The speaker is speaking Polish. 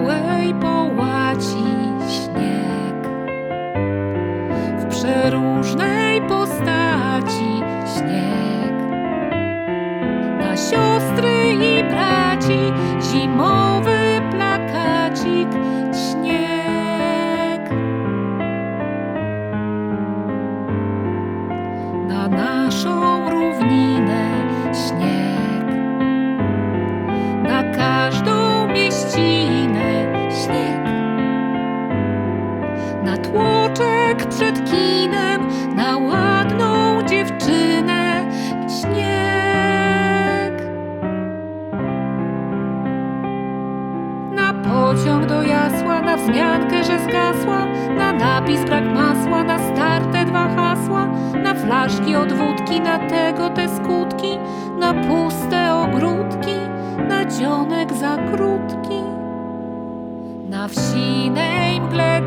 białej połaci śnieg. W przeróżnej postaci śnieg. Na siostry i braci zimowy plakacik śnieg. Na naszą równinę śnieg. Pociąg do jasła, na wzmiankę, że zgasła, na napis brak masła, na starte dwa hasła, na flaszki od wódki, na tego te skutki, na puste ogródki, na dzionek za krótki. Na wsinej mgle